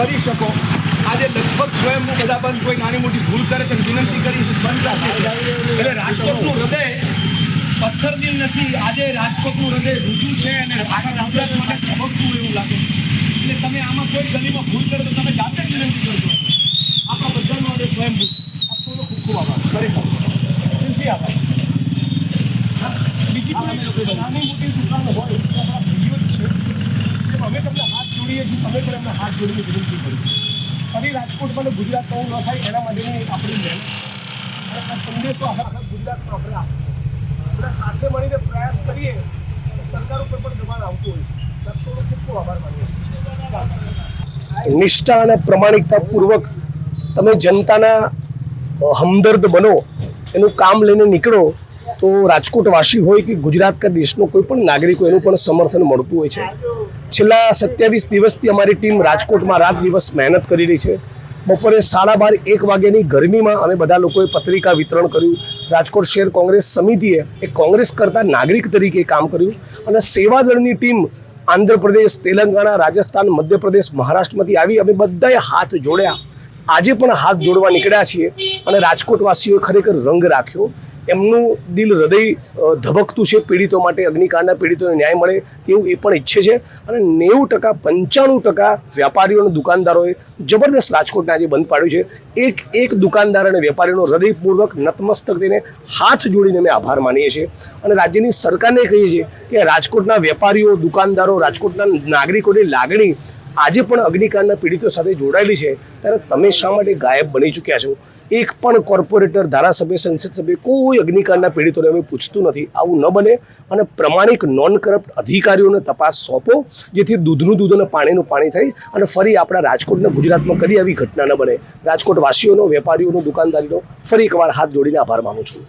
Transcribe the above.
કરી શકો. આજે લગભગ સ્વયં બધા બંધ કોઈ નાની મોટી ભૂલ કરે તો વિનંતી કરી બંધ રાખે એટલે રાજકોટનું હૃદય પથ્થર દિલ નથી. આજે રાજકોટનું હૃદય રૂજુ છે અને આખા ગુજરાત માટે ધબકતું એવું લાગે એટલે તમે આમાં કોઈ ગલીમાં ભૂલ કરો તો તમે જાતે જ વિનંતી કરજો. આપણા બધાનો આજે સ્વયં ભૂલ. આપનો ખૂબ ખૂબ આભાર. ખરેખર આભાર. બીજી નાની મોટી દુકાનો હોય તો આપણા ભાઈઓ જ છે જેમ અમે તમને હાથ જોડીએ છીએ તમે એમને હાથ જોડીને ફરી રાજકોટ મને ગુજરાત કહું ન થાય એના માટેની આપણી અને સંદેશો આખા ગુજરાતમાં આપણે આપણે સાથે મળીને પ્રયાસ કરીએ સરકાર ઉપર પણ દબાણ આવતું હોય છે. દર્શકોનો ખૂબ ખૂબ આભાર માનીએ નિષ્ઠા અને પ્રમાણિકતાપૂર્વક તમે જનતાના હમદર્દ બનો, એનું કામ લઈને નીકળો, તો રાજકોટવાસી હોય કે ગુજરાત કે દેશનો કોઈ પણ નાગરિક હોય, એનું પણ સમર્થન મળતું હોય છે. છેલ્લા સત્યાવીસ દિવસથી અમારી ટીમ રાજકોટમાં રાત દિવસ મહેનત કરી રહી છે. બપોરે સાડા બાર, એક વાગ્યાની ગરમીમાં અમે બધા લોકોએ પત્રિકા વિતરણ કર્યું. રાજકોટ શહેર કોંગ્રેસ સમિતિએ એ કોંગ્રેસ કરતા નાગરિક તરીકે કામ કર્યું અને સેવાદળની ટીમ આંધ્રપ્રદેશ, તેલંગાણા, રાજસ્થાન, મધ્યપ્રદેશ, મહારાષ્ટ્રમાંથી આવી અમે બધાએ હાથ જોડ્યા. આજે પણ હાથ જોડવા નીકળ્યા છીએ અને રાજકોટવાસીઓએ ખરેખર રંગ રાખ્યો. એમનું દિલ હૃદય ધબકતું છે પીડિતો માટે, અગ્નિકાંડના પીડિતોને ન્યાય મળે તેવું એ પણ ઈચ્છે છે. અને નેવું ટકા, પંચાણું ટકા વેપારીઓ અને દુકાનદારોએ જબરદસ્ત રાજકોટને આજે બંધ પાડ્યું છે. એક એક દુકાનદાર અને વેપારીનો હૃદયપૂર્વક નતમસ્તક થઈને હાથ જોડીને અમે આભાર માનીએ છીએ. અને રાજ્યની સરકારને કહીએ છીએ કે રાજકોટના વેપારીઓ, દુકાનદારો, રાજકોટના નાગરિકોની લાગણી આજે પણ અગ્નિકાંડના પીડિતો સાથે જોડાયેલી છે, ત્યારે તમે શા માટે ગાયબ બની ચૂક્યા છો? એક પણ કોર્પોરેટર, ધારાસભ્ય, સંસદ સભ્ય કોઈ અગ્નિકાંડના પીડિતોને અમે પૂછતું નથી. આવું ન બને અને પ્રમાણિક નોન કરપ્ટ અધિકારીઓને તપાસ સોંપો, જેથી દૂધનું દૂધ અને પાણીનું પાણી થઈ અને ફરી આપણા રાજકોટને ગુજરાતમાં કદી આવી ઘટના ન બને. રાજકોટ વાસીઓનો વેપારીઓનો, દુકાનદારીનો ફરી એકવાર હાથ જોડીને આભાર માનું છું.